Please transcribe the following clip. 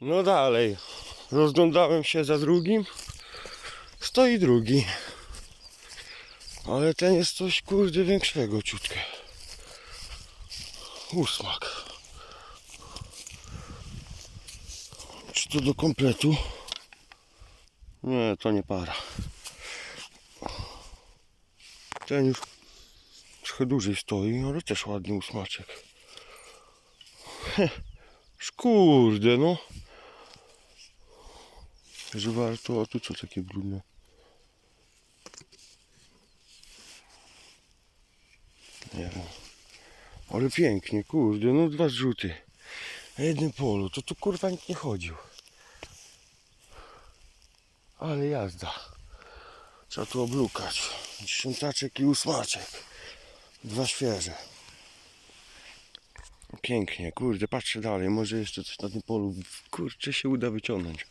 No dalej. Rozglądałem się za drugim. Stoi drugi. Ale ten jest coś kurde większego ciutkę. Ósmak. Czy to do kompletu? Nie, to nie para. Ten już trochę dłużej stoi, ale też ładny ósmaczek. Heh, Szkurde, no. Że warto, a tu co takie brudne? Nie wiem. Ale pięknie, kurde, no dwa zrzuty. Na jednym polu, to tu kurwa nikt nie chodził. Ale jazda. Trzeba tu oblukać. Dziesiątaczek i ósmaczek. Dwa świeże. Pięknie, kurde, patrzę dalej, może jeszcze coś na tym polu, kurczę, się uda wyciągnąć.